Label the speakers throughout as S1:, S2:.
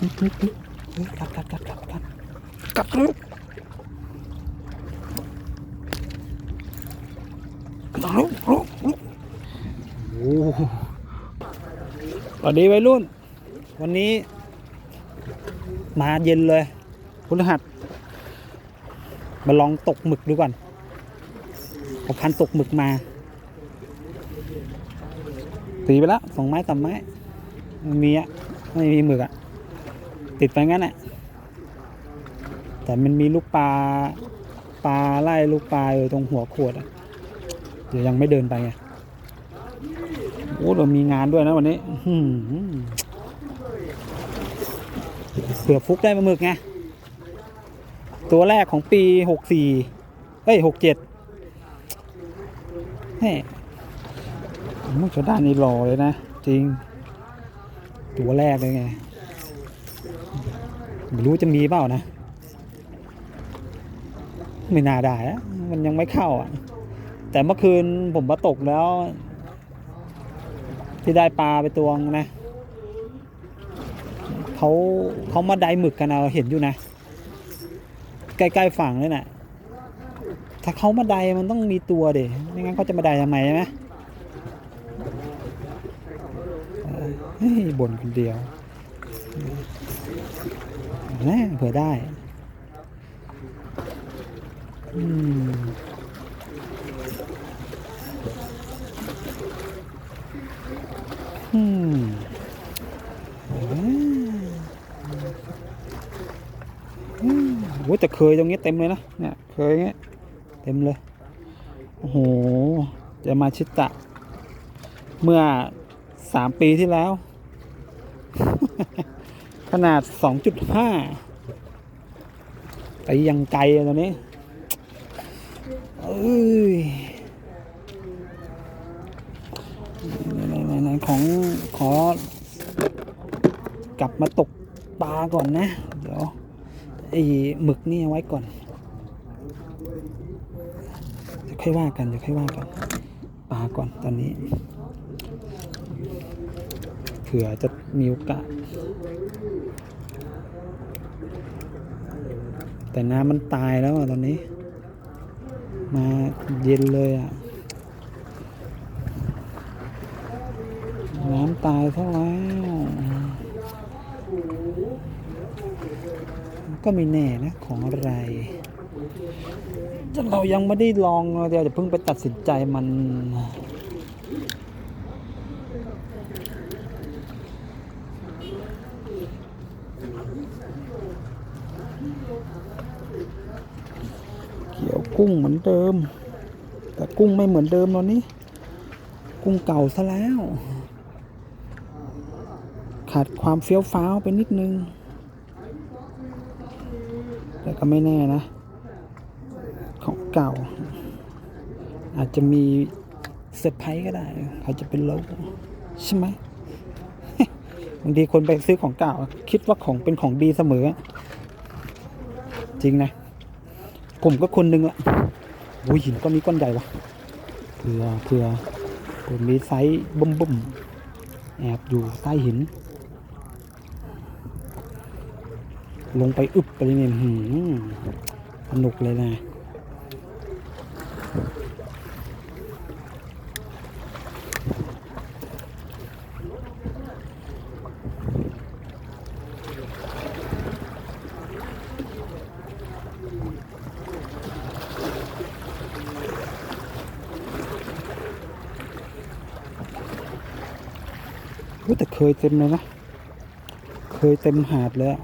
S1: กัดกัดกัดกัดกัดกัดลูกกัดลูกลูกลูกโอ้สวัสดีวัยรุ่น วันนี้ มาเย็นเลยพฤหัส มาลองตกหมึกดูก่อนเอาพันตกหมึกมาตีไปแล้วสองไม้สามไม้มีอะไม่มีหมึกอะ ติดไปงั้นแหละแต่มันมีลูกปลาปลาไล่ลูกปลาอยู่ตรงหัวขวดอะเดี๋ยวยังไม่เดินไปไงโอ้เรามีงานด้วยนะวันนี้หือเผื่อฟุกได้ปลาหมึกไงตัวแรกของปีหกสี่เอ้ยหกเจ็ดแม่มุกชะด้านนี่หล่อเลยนะ จริง ตัวแรกเลยไง ไม่รู้จะมีเปล่านะ ไม่น่าได้อะมันยังไม่เข้าอะ แต่เมื่อคืนผมมาตกแล้ว ที่ได้ปลาไปตัวงนะเขาเขามาได้หมึกกันเอาเห็นอยู่นะ ใกล้ๆฝั่งเลยน่ะถ้าเขามาได้มันต้องมีตัวเด็ไม่งั้นเขาจะมาได้ทำไมใช่ไหมบ่นคนเดียว แน่เผื่อได้อืมอืมอืมโอ้ยแต่เคยตรงนี้เต็มเลยนะ เนี่ย เคยอย่างเงี้ยเต็มเลย โอ้โห จะมาชิตะ เมื่อสามปีที่แล้ว ขนาด 2.5ไปยังไกลตอนนี้เอ้ยไหนๆของขอกลับมาตกปลาก่อนนะ เดี๋ยวไอ้หมึกนี่ไว้ก่อนจะค่อยว่ากันจะค่อยว่ากันปลาก่อนตอนนี้เผื่อจะมีโอกาส แต่น้ำมันตายแล้วอะตอนนี้ มาเย็นเลยอะ น้ำตายซะแล้วก็ไม่แน่นะของอะไรจะเรายังไม่ได้ลองเราเดี๋ยวจะเพิ่งไปตัดสินใจมัน เกุ้งเหมือนเดิม แต่กุ้งไม่เหมือนเดิมตอนนี้ กุ้งเก่าซะแล้ว ขาดความเฟี้ยวฟ้าวไปนิดนึง แต่ก็ไม่แน่นะ ของเก่า อาจจะมีเซอร์ไพรส์ก็ได้ใครจะเป็นโลกใช่ไหมบางทีคนไปซื้อของเก่า คิดว่าของเป็นของดีเสมอ จริงนะ ผมก็คนหนึ่งละโอ้ยหินก้อนนี้ก้อนใหญ่วะเผื่อเผื่อผมมีไซส์บุ่มบุ่มแอบอยู่ใต้หิน ลงไปอึบไปเลยเนี่ยหืมสนุกเลยนะ เคยเต็มเลยนะ เคยเต็มหาดแล้ว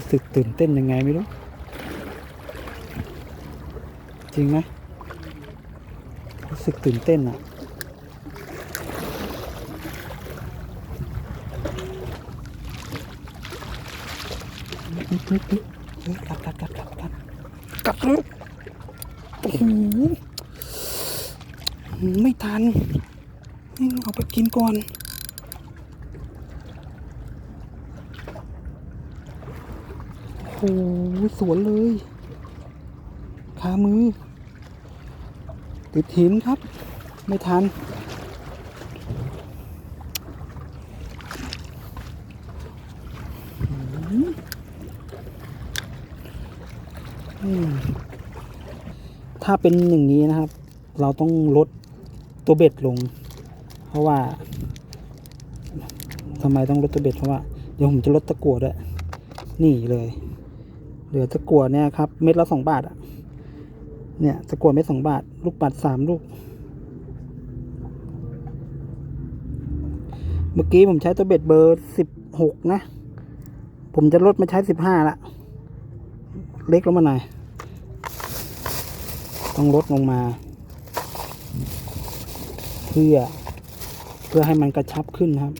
S1: รู้สึกตื่นเต้นยังไงไม่รู้ จริงไหมรู้สึกตื่นเต้นอะเฮ้ยกัดกัดกัดกัดกัดกัดแล้วโอ้โหไม่ทันเอาไปกินก่อน โอ้โหสวนเลยขามือ ติดหินครับ ไม่ทัน ถ้าเป็นอย่างนี้นะครับ เราต้องลดตัวเบ็ดลง เพราะว่าทำไมต้องลดตัวเบ็ดเพราะว่า เดี๋ยวผมจะลดตะกั่วด้วย นี่เลย เหลือตะกั่วเนี่ยครับ เม็ดละสองบาทอะเนี่ยตะกั่วเม็ดสองบาท ลูกปัดสามลูก เมื่อกี้ผมใช้ตัวเบ็ดเบอร์สิบหกนะ ผมจะลดมาใช้สิบห้าละ เล็กลงมาหน่อย ต้องลดลงมา เพื่อ เพื่อให้มันกระชับขึ้นครับ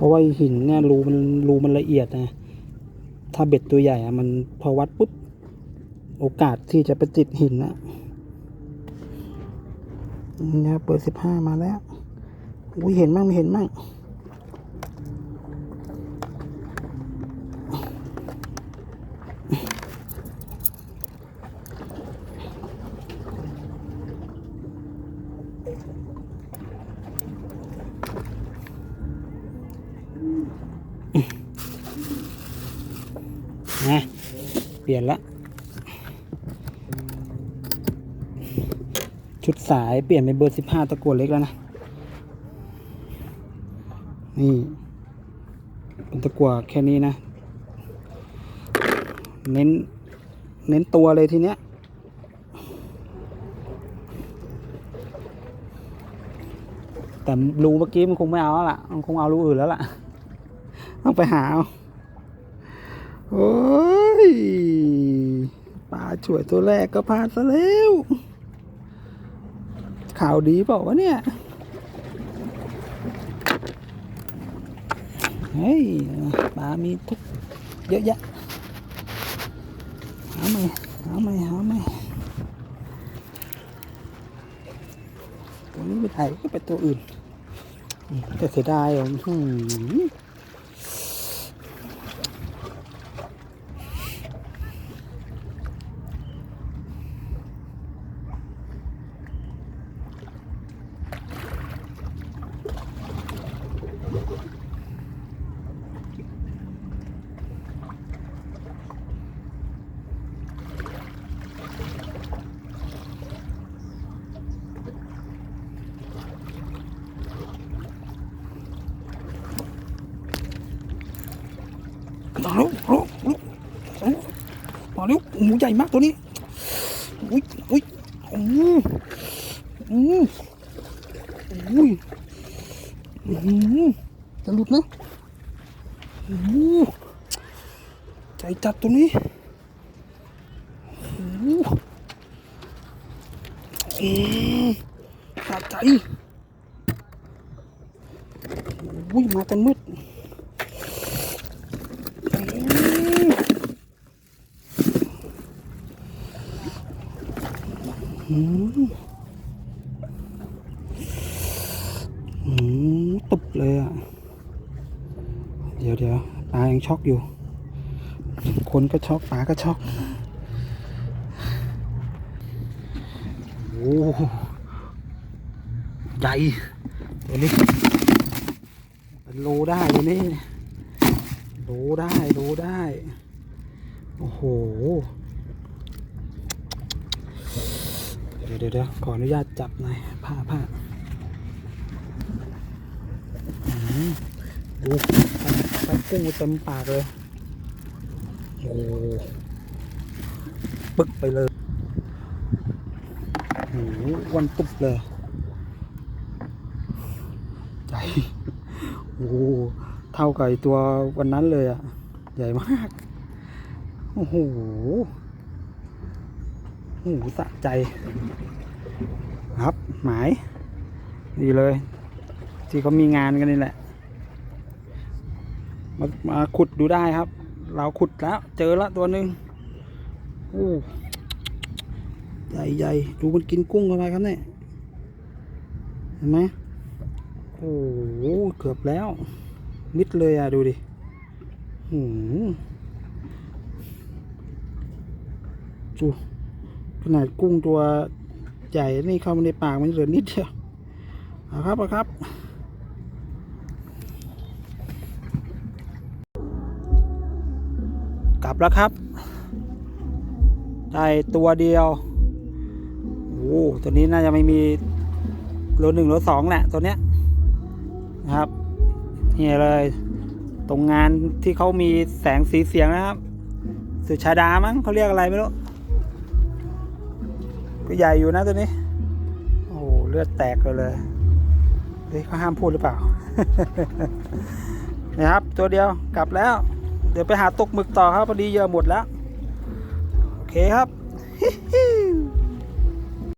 S1: เพราะว่าหินเนี่ยรูมันรูมันละเอียดนะถ้าเบ็ดตัวใหญ่อะมันพอวัดปุ๊บโอกาสที่จะไปติดหินนะเนี่ยเปิดสิบห้ามาแล้วอุ้ยเห็นมั่งไม่เห็นมั่ง นะเปลี่ยนละ ชุดสายเปลี่ยนเป็นเบอร์สิบห้าตะกัวเล็กแล้วนะ นี่ เป็นตะกัวแค่นี้นะ เน้น เน้นตัวเลยทีเนี้ยแต่รูเมื่อกี้มันคงไม่เอาแล้วล่ะ มันคงเอารูอื่นแล้วล่ะ ต้องไปหาเอา โอ้ย ปลาช่วยตัวแรกก็พลาดซะแล้ว ข่าวดีเปล่าวะเนี่ย เฮ้ย ปลามีทุกเยอะแยะ หาไหมหาไหมหาไหมตัวนี้ไม่ได้ก็เป็นตัวอื่นแต่เสียดายอะอื้อหือมาแล้วมาแล้วมาแล้ว หมูใหญ่มากตัวนี้ อุ้ยอุ้ยโอ้โหโอ้โหโอ้ยอื้อหือจะหลุดนะโอ้ใจจัดตัวนี้โอ้โหอืมสะใจโอ้ยมากันมืด อืมอืม ตุบเลยอะ เดี๋ยวเดี๋ยวปลายังช็อกอยู่ คนก็ช็อกปลาก็ช็อก โอ้ใหญ่ตัวนี้เป็นโลได้ตัวนี้โลได้โลได้ โอ้โห เดี๋ยวเดี๋ยวเดี๋ยวขออนุญาตจับหน่อยผ้าผ้าดูไปกุ้งเต็มปากเลยโอ้ปึกไปเลยโอ้โหวันตุบเลย ใจโโอ้โหเท่ากับไอ้ตัววันนั้นเลยอะใหญ่มาก โอ้โห โอ้โหสะใจ ครับ หมาย ดีเลย ที่เขามีงานกันนี่แหละ มามาขุดดูได้ครับ เราขุดแล้ว เจอแล้วตัวหนึ่งโอ้ใหญ่ใหญ่ดูมันกินกุ้งอะไรครับเนี่ย เห็นไหมโอ้โห เกือบแล้ว มิดเลยอะ ดูดิหืมดู นาดกุ้งตัวใหญ่นี่เข้ามาในปากมันเหลือนิดเดียวเอาครับเอาครับ กลับแล้วครับได้ตัวเดียวโอ้โหตัวนี้น่าจะไม่มีโลหนึ่งโลสองแหละตัวเนี้ยนะครับนี่เลยตรงงานที่เขามีแสงสีเสียงนะครับ สุชาดามั้งเขาเรียกอะไรไม่รู้ ก็ใหญ่อยู่นะตัวนี้ โอ้โหเลือดแตกเลยเลยเฮ้ยเขาห้ามพูดหรือเปล่านะครับตัวเดียวกลับแล้ว เดี๋ยวไปหาตกหมึกต่อครับพอดีเยอะหมดแล้ว โอเคครับ